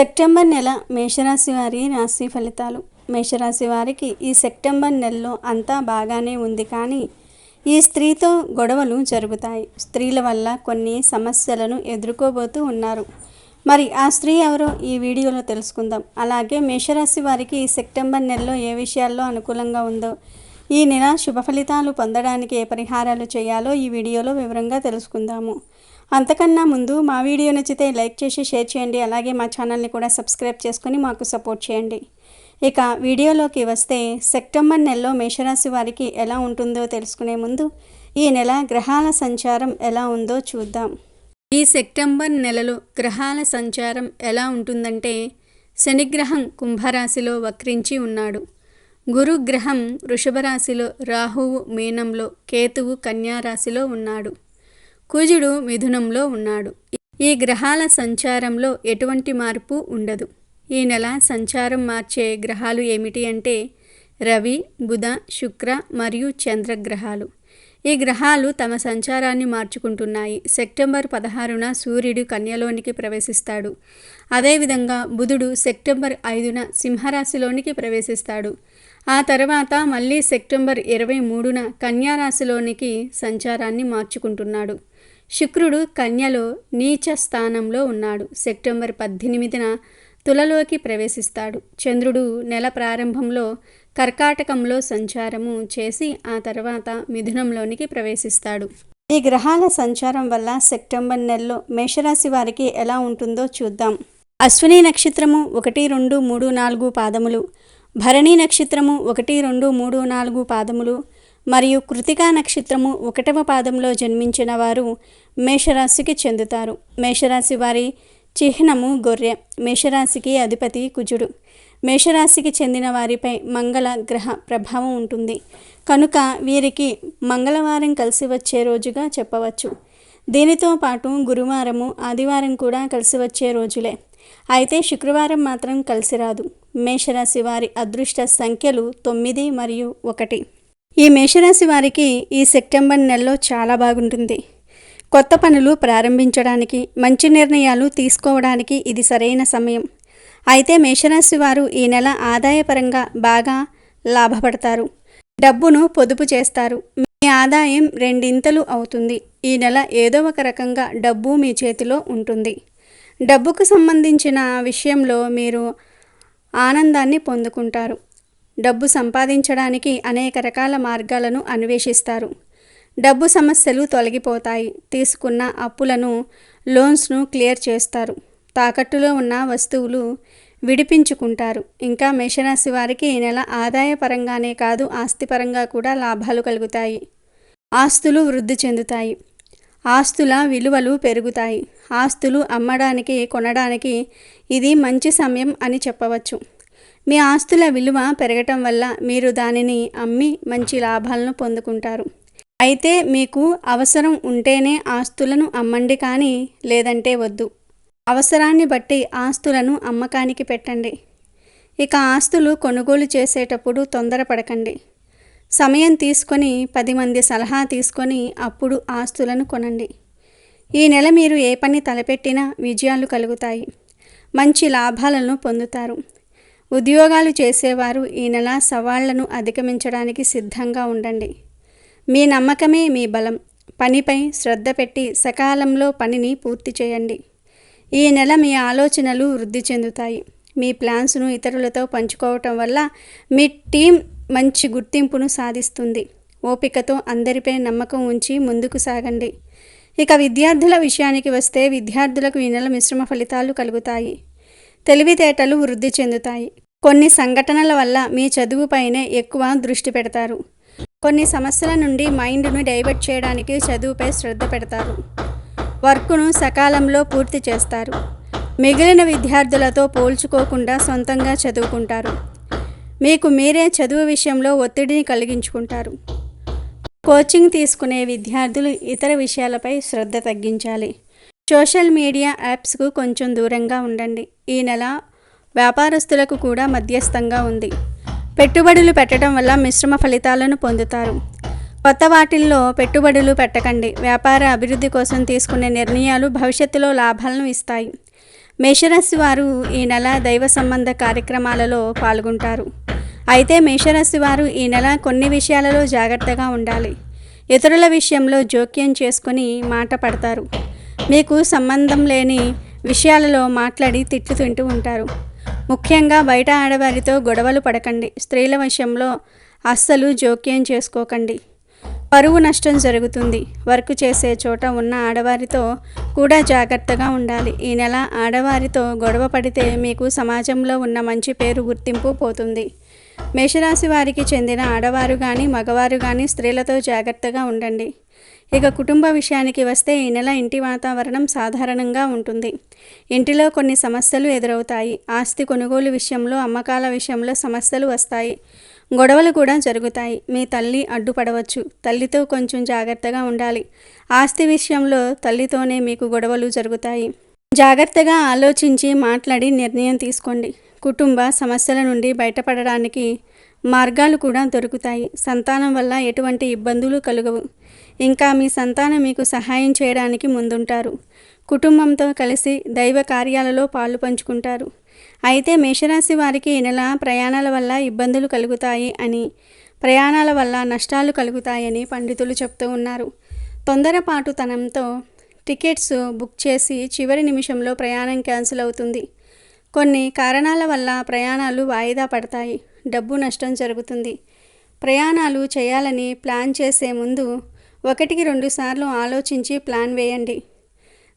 September నెల మేషరాశి వారి రాశి ఫలితాలు. మేషరాశి వారికి ఈ సెప్టెంబర్ నెలలో అంతా బాగానే ఉంది కానీ ఈ స్త్రీతో గొడవలు జరుగుతాయి. స్త్రీల వల్ల కొన్ని సమస్యలను ఎదుర్కోబోతూ ఉన్నారు. మరి ఆ స్త్రీ ఎవరో ఈ వీడియోలో తెలుసుకుందాం. అలాగే మేషరాశి వారికి ఈ సెప్టెంబర్ నెలలో ఏ విషయాల్లో అనుకూలంగా ఉందో ఈ నెల శుభ ఫలితాలు పొందడానికి ఏ పరిహారాలు చేయాలో ఈ వీడియోలో వివరంగా తెలుసుకుందాము. అంతకన్నా ముందు మా వీడియో నచ్చితే లైక్ చేసి షేర్ చేయండి. అలాగే మా ఛానల్ని కూడా సబ్స్క్రైబ్ చేసుకొని మాకు సపోర్ట్ చేయండి. ఇక వీడియోలోకి వస్తే సెప్టెంబర్ నెలలో మేషరాశి వారికి ఎలా ఉంటుందో తెలుసుకునే ముందు ఈ నెల గ్రహాల సంచారం ఎలా ఉందో చూద్దాం. ఈ సెప్టెంబర్ నెలలో గ్రహాల సంచారం ఎలా ఉంటుందంటే శనిగ్రహం కుంభరాశిలో వక్రించి ఉన్నాడు. గురుగ్రహం వృషభరాశిలో రాహువు మీనంలో కేతువు కన్యారాశిలో ఉన్నాడు. కుజుడు మిథునంలో ఉన్నాడు. ఈ గ్రహాల సంచారంలో ఎటువంటి మార్పు ఉండదు. ఈ నెల సంచారం మార్చే గ్రహాలు ఏమిటి అంటే రవి బుధ శుక్ర మరియు చంద్రగ్రహాలు. ఈ గ్రహాలు తమ సంచారాన్ని మార్చుకుంటున్నాయి. సెప్టెంబర్ పదహారున సూర్యుడు కన్యలోనికి ప్రవేశిస్తాడు. అదేవిధంగా బుధుడు సెప్టెంబర్ ఐదున సింహరాశిలోనికి ప్రవేశిస్తాడు. ఆ తర్వాత మళ్ళీ సెప్టెంబర్ ఇరవై మూడున కన్యారాశిలోనికి సంచారాన్ని మార్చుకుంటున్నాడు. శుక్రుడు కన్యలో నీచ స్థానంలో ఉన్నాడు. సెప్టెంబర్ పద్దెనిమిదిన తులలోకి ప్రవేశిస్తాడు. చంద్రుడు నెల ప్రారంభంలో కర్కాటకంలో సంచారము చేసి ఆ తర్వాత మిథునంలోనికి ప్రవేశిస్తాడు. ఈ గ్రహాల సంచారం వల్ల సెప్టెంబర్ నెలలో మేషరాశి వారికి ఎలా ఉంటుందో చూద్దాం. అశ్విని నక్షత్రము ఒకటి రెండు మూడు నాలుగు పాదములు. భరణి నక్షత్రము ఒకటి రెండు మూడు నాలుగు పాదములు. మరియు కృతికా నక్షత్రము ఒకటవ పాదంలో జన్మించిన వారు మేషరాశికి చెందుతారు. మేషరాశి వారి చిహ్నము గొర్రె మేషరాశికి అధిపతి కుజుడు. మేషరాశికి చెందిన వారిపై మంగళ గ్రహ ప్రభావం ఉంటుంది. కనుక వీరికి మంగళవారం కలిసి వచ్చే రోజుగా చెప్పవచ్చు. దీనితో పాటు గురువారము ఆదివారం కూడా కలిసి వచ్చే రోజులే. అయితే శుక్రవారం మాత్రం కలిసి రాదు. మేషరాశి వారి అదృష్ట సంఖ్యలు తొమ్మిది మరియు ఒకటి. ఈ మేషరాశి వారికి ఈ సెప్టెంబర్ నెలలో చాలా బాగుంటుంది. కొత్త పనులు ప్రారంభించడానికి మంచి నిర్ణయాలు తీసుకోవడానికి ఇది సరైన సమయం. అయితే మేషరాశి వారు ఈ నెల ఆదాయపరంగా బాగా లాభపడతారు. డబ్బును పొదుపు చేస్తారు. మీ ఆదాయం రెండింతలు అవుతుంది. ఈ నెల ఏదో ఒక రకంగా డబ్బు మీ చేతిలో ఉంటుంది. డబ్బుకు సంబంధించిన విషయంలో మీరు ఆనందాన్ని పొందుకుంటారు. డబ్బు సంపాదించడానికి అనేక రకాల మార్గాలను అన్వేషిస్తారు. డబ్బు సమస్యలు తొలగిపోతాయి. తీసుకున్న అప్పులను లోన్స్ను క్లియర్ చేస్తారు. తాకట్టులో ఉన్న వస్తువులు విడిపించుకుంటారు. ఇంకా మేషరాశి వారికి ఈ నెల ఆదాయపరంగానే కాదు ఆస్తిపరంగా కూడా లాభాలు కలుగుతాయి. ఆస్తులు వృద్ధి చెందుతాయి. ఆస్తుల విలువలు పెరుగుతాయి. ఆస్తులు అమ్మడానికి కొనడానికి ఇది మంచి సమయం అని చెప్పవచ్చు. మీ ఆస్తుల విలువ పెరగటం వల్ల మీరు దానిని అమ్మి మంచి లాభాలను పొందుకుంటారు. అయితే మీకు అవసరం ఉంటేనే ఆస్తులను అమ్మండి కానీ లేదంటే వద్దు. అవసరాన్ని బట్టి ఆస్తులను అమ్మకానికి పెట్టండి. ఇక ఆస్తులు కొనుగోలు చేసేటప్పుడు తొందరపడకండి. సమయం తీసుకొని పది మంది సలహా తీసుకొని అప్పుడు ఆస్తులను కొనండి. ఈ నెల మీరు ఏ పని తలపెట్టినా విజయాలు కలుగుతాయి. మంచి లాభాలను పొందుతారు. ఉద్యోగాలు చేసేవారు ఈ నెల సవాళ్ళను అధిగమించడానికి సిద్ధంగా ఉండండి. మీ నమ్మకమే మీ బలం. పనిపై శ్రద్ధ పెట్టి సకాలంలో పనిని పూర్తి చేయండి. ఈ నెల మీ ఆలోచనలు వృద్ధి చెందుతాయి. మీ ప్లాన్స్ను ఇతరులతో పంచుకోవటం వల్ల మీ టీం మంచి గుర్తింపును సాధిస్తుంది. ఓపికతో అందరిపై నమ్మకం ఉంచి ముందుకు సాగండి. ఇక విద్యార్థుల విషయానికి వస్తే విద్యార్థులకు ఈ నెల మిశ్రమ ఫలితాలు కలుగుతాయి. తెలివితేటలు వృద్ధి చెందుతాయి. కొన్ని సంఘటనల వల్ల మీ చదువుపైనే ఎక్కువ దృష్టి పెడతారు. కొన్ని సమస్యల నుండి మైండ్ను డైవర్ట్ చేయడానికి చదువుపై శ్రద్ధ పెడతారు. వర్క్ను సకాలంలో పూర్తి చేస్తారు. మిగిలిన విద్యార్థులతో పోల్చుకోకుండా సొంతంగా చదువుకుంటారు. మీకు మీరే చదువు విషయంలో ఒత్తిడిని కలిగించుకుంటారు. కోచింగ్ తీసుకునే విద్యార్థులు ఇతర విషయాలపై శ్రద్ధ తగ్గించాలి. సోషల్ మీడియా యాప్స్కు కొంచెం దూరంగా ఉండండి. ఈ నెల వ్యాపారస్తులకు కూడా మధ్యస్థంగా ఉంది. పెట్టుబడులు పెట్టడం వల్ల మిశ్రమ ఫలితాలను పొందుతారు. కొత్త వాటిల్లో పెట్టుబడులు పెట్టకండి. వ్యాపార అభివృద్ధి కోసం తీసుకునే నిర్ణయాలు భవిష్యత్తులో లాభాలను ఇస్తాయి. మేషరాశి వారు ఈ నెల దైవ సంబంధ కార్యక్రమాలలో పాల్గొంటారు. అయితే మేషరాశి వారు ఈ నెల కొన్ని విషయాలలో జాగ్రత్తగా ఉండాలి. ఇతరుల విషయంలో జోక్యం చేసుకొని మాట పడతారు. మీకు సంబంధం లేని విషయాలలో మాట్లాడి తిట్లు తింటూ ఉంటారు. ముఖ్యంగా బయట ఆడవారితో గొడవలు పడకండి. స్త్రీల విషయంలో అస్సలు జోక్యం చేసుకోకండి. పరువు నష్టం జరుగుతుంది. వర్క్ చేసే చోట ఉన్న ఆడవారితో కూడా జాగ్రత్తగా ఉండాలి. ఈ నెల ఆడవారితో గొడవ పడితే మీకు సమాజంలో ఉన్న మంచి పేరు గుర్తింపు పోతుంది. మేషరాశి వారికి చెందిన ఆడవారు కానీ మగవారు కానీ స్త్రీలతో జాగ్రత్తగా ఉండండి. ఇక కుటుంబ విషయానికి వస్తే ఈ నెల ఇంటి వాతావరణం సాధారణంగా ఉంటుంది. ఇంటిలో కొన్ని సమస్యలు ఎదురవుతాయి. ఆస్తి కొనుగోలు విషయంలో అమ్మకాల విషయంలో సమస్యలు వస్తాయి. గొడవలు కూడా జరుగుతాయి. మీ తల్లి అడ్డుపడవచ్చు. తల్లితో కొంచెం జాగ్రత్తగా ఉండాలి. ఆస్తి విషయంలో తల్లితోనే మీకు గొడవలు జరుగుతాయి. జాగ్రత్తగా ఆలోచించి మాట్లాడి నిర్ణయం తీసుకోండి. కుటుంబ సమస్యల నుండి బయటపడడానికి మార్గాలు కూడా దొరుకుతాయి. సంతానం వల్ల ఎటువంటి ఇబ్బందులు కలుగవు. ఇంకా మీ సంతానం మీకు సహాయం చేయడానికి ముందుంటారు. కుటుంబంతో కలిసి దైవ కార్యాలలో పాలు పంచుకుంటారు. అయితే మేషరాశి వారికి ఈ నెల ప్రయాణాల వల్ల ఇబ్బందులు కలుగుతాయి అని ప్రయాణాల వల్ల నష్టాలు కలుగుతాయని పండితులు చెప్తూ ఉన్నారు. తొందరపాటుతనంతో టికెట్స్ బుక్ చేసి చివరి నిమిషంలో ప్రయాణం క్యాన్సిల్ అవుతుంది. కొన్ని కారణాల వల్ల ప్రయాణాలు వాయిదా పడతాయి. డబ్బు నష్టం జరుగుతుంది. ప్రయాణాలు చేయాలని ప్లాన్ చేసే ముందు ఒకటికి రెండు సార్లు ఆలోచించి ప్లాన్ వేయండి.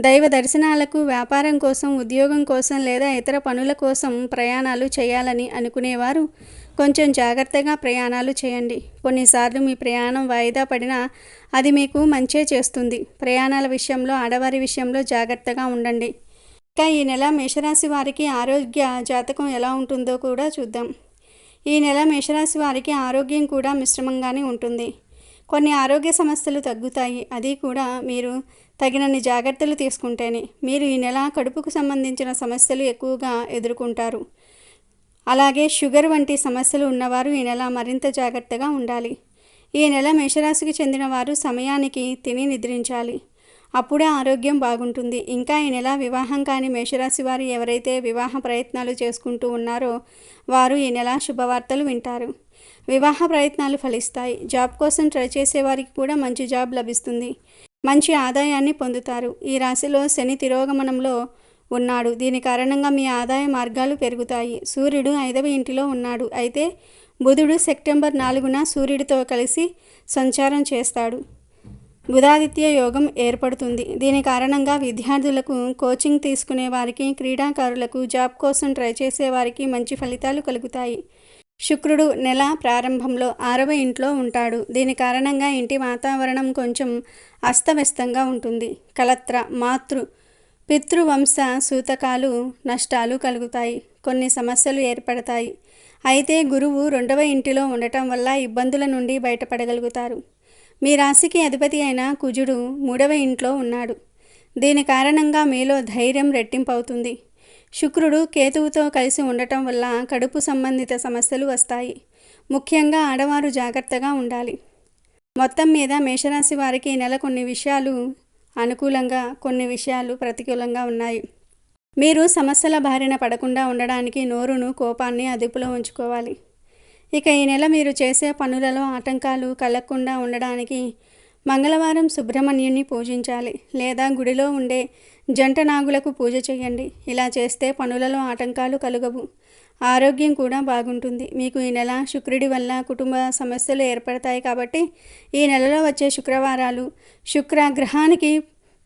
దైవ దర్శనాలకు వ్యాపారం కోసం ఉద్యోగం కోసం లేదా ఇతర పనుల కోసం ప్రయాణాలు చేయాలని అనుకునేవారు కొంచెం జాగ్రత్తగా ప్రయాణాలు చేయండి. కొన్నిసార్లు మీ ప్రయాణం వాయిదా పడినా అది మీకు మంచే చేస్తుంది. ప్రయాణాల విషయంలో ఆడవారి విషయంలో జాగ్రత్తగా ఉండండి. ఇంకా ఈ నెల మేషరాశి వారికి ఆరోగ్య జాతకం ఎలా ఉంటుందో కూడా చూద్దాం. ఈ నెల మేషరాశి వారికి ఆరోగ్యం కూడా మిశ్రమంగానే ఉంటుంది. కొన్ని ఆరోగ్య సమస్యలు తగ్గుతాయి. అది కూడా మీరు తగినన్ని జాగ్రత్తలు తీసుకుంటేనే. మీరు ఈ నెల కడుపుకు సంబంధించిన సమస్యలు ఎక్కువగా ఎదుర్కొంటారు. అలాగే షుగర్ వంటి సమస్యలు ఉన్నవారు ఈ నెల మరింత జాగ్రత్తగా ఉండాలి. ఈ నెల మేషరాశికి చెందిన వారు సమయానికి తిని నిద్రించాలి. అప్పుడే ఆరోగ్యం బాగుంటుంది. ఇంకా ఈ నెల వివాహం కాని మేషరాశి వారు ఎవరైతే వివాహ ప్రయత్నాలు చేసుకుంటూ ఉన్నారో వారు ఈ నెల శుభవార్తలు వింటారు. వివాహ ప్రయత్నాలు ఫలిస్తాయి. జాబ్ కోసం ట్రై చేసే వారికి కూడా మంచి జాబ్ లభిస్తుంది. మంచి ఆదాయాన్ని పొందుతారు. ఈ రాశిలో శని తిరోగమనంలో ఉన్నాడు. దీని కారణంగా మీ ఆదాయ మార్గాలు పెరుగుతాయి. సూర్యుడు ఐదవ ఇంటిలో ఉన్నాడు. అయితే బుధుడు సెప్టెంబర్ నాలుగున సూర్యుడితో కలిసి సంచారం చేస్తాడు. బుధాదిత్య యోగం ఏర్పడుతుంది. దీని కారణంగా విద్యార్థులకు కోచింగ్ తీసుకునే వారికి క్రీడాకారులకు జాబ్ కోసం ట్రై చేసే వారికి మంచి ఫలితాలు కలుగుతాయి. శుక్రుడు నెల ప్రారంభంలో ఆరవ ఇంట్లో ఉంటాడు. దీని కారణంగా ఇంటి వాతావరణం కొంచెం అస్తవ్యస్తంగా ఉంటుంది. కలత్ర మాతృ పితృవంశ సూతకాలు నష్టాలు కలుగుతాయి. కొన్ని సమస్యలు ఏర్పడతాయి. అయితే గురువు రెండవ ఇంటిలో ఉండటం వల్ల ఇబ్బందుల నుండి బయటపడగలుగుతారు. మీ రాశికి అధిపతి అయిన కుజుడు మూడవ ఇంట్లో ఉన్నాడు. దీని కారణంగా మీలో ధైర్యం రెట్టింపు అవుతుంది శుక్రుడు కేతువుతో కలిసి ఉండటం వల్ల కడుపు సంబంధిత సమస్యలు వస్తాయి. ముఖ్యంగా ఆడవారు జాగ్రత్తగా ఉండాలి. మొత్తం మీద మేషరాశి వారికి ఈ నెల కొన్ని విషయాలు అనుకూలంగా కొన్ని విషయాలు ప్రతికూలంగా ఉన్నాయి. మీరు సమస్యల బారిన పడకుండా ఉండడానికి నోరును కోపాన్ని అదుపులో ఉంచుకోవాలి. ఇక ఈ నెల మీరు చేసే పనులలో ఆటంకాలు కలగకుండా ఉండడానికి మంగళవారం సుబ్రహ్మణ్యుని పూజించాలి. లేదా గుడిలో ఉండే జంట నాగులకు పూజ చేయండి. ఇలా చేస్తే పనులలో ఆటంకాలు కలుగవు. ఆరోగ్యం కూడా బాగుంటుంది. మీకు ఈ నెల శుక్రుడి వల్ల కుటుంబ సమస్యలు ఏర్పడతాయి కాబట్టి ఈ నెలలో వచ్చే శుక్రవారాలు శుక్ర గ్రహానికి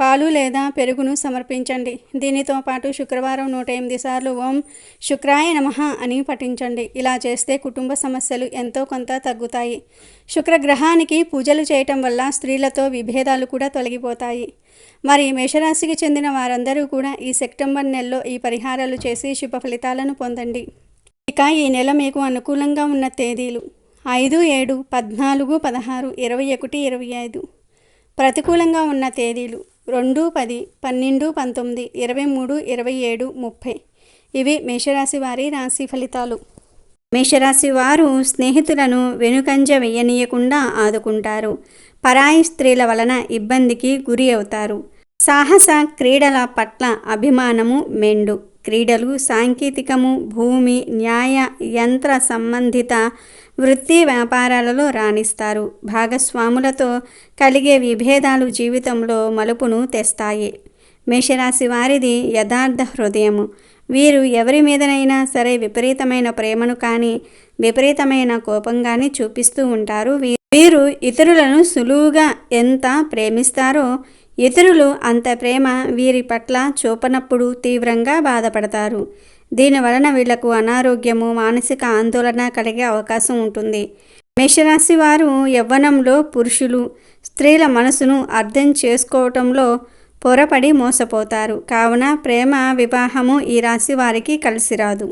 పాలు లేదా పెరుగును సమర్పించండి. దీనితో పాటు శుక్రవారం నూట ఎనిమిది సార్లు ఓం శుక్రాయ నమః అని పఠించండి. ఇలా చేస్తే కుటుంబ సమస్యలు ఎంతో కొంత తగ్గుతాయి. శుక్రగ్రహానికి పూజలు చేయటం వల్ల స్త్రీలతో విభేదాలు కూడా తొలగిపోతాయి. మరి మేషరాశికి చెందిన వారందరూ కూడా ఈ సెప్టెంబర్ నెలలో ఈ పరిహారాలు చేసి శుభ ఫలితాలను పొందండి. ఇక ఈ నెల మీకు అనుకూలంగా ఉన్న తేదీలు ఐదు ఏడు పద్నాలుగు పదహారు ఇరవై ఒకటి ఇరవై ఐదు. ప్రతికూలంగా ఉన్న తేదీలు రెండు పది పన్నెండు పంతొమ్మిది ఇరవై మూడు ఇరవై ఏడు ముప్పై. ఇవి మేషరాశి వారి రాశి ఫలితాలు. మేషరాశి వారు స్నేహితులను వెనుకంజ వేయనీయకుండా ఆదుకుంటారు. పరాయి స్త్రీల వలన ఇబ్బందికి గురి అవుతారు. సాహస క్రీడల పట్ల అభిమానము మెండు. క్రీడలు సాంకేతికము భూమి న్యాయ యంత్ర సంబంధిత వృత్తి వ్యాపారాలలో రాణిస్తారు. భాగస్వాములతో కలిగే విభేదాలు జీవితంలో మలుపును తెస్తాయి. మేషరాశి వారిది యథార్థ హృదయము. వీరు ఎవరి మీదనైనా సరే విపరీతమైన ప్రేమను కానీ విపరీతమైన కోపం కానీ చూపిస్తూ ఉంటారు. వీరు ఇతరులను సులువుగా ఎంత ప్రేమిస్తారో ఇతరులు అంత ప్రేమ వీరి పట్ల చూపనప్పుడు తీవ్రంగా బాధపడతారు. దీని వలన వీళ్ళకు అనారోగ్యము మానసిక ఆందోళన కలిగే అవకాశం ఉంటుంది. మేషరాశి వారు యవ్వనంలో పురుషులు స్త్రీల మనసును అర్థం చేసుకోవటంలో పొరపడి మోసపోతారు. కావున ప్రేమ వివాహము ఈ రాశి వారికి కలిసి రాదు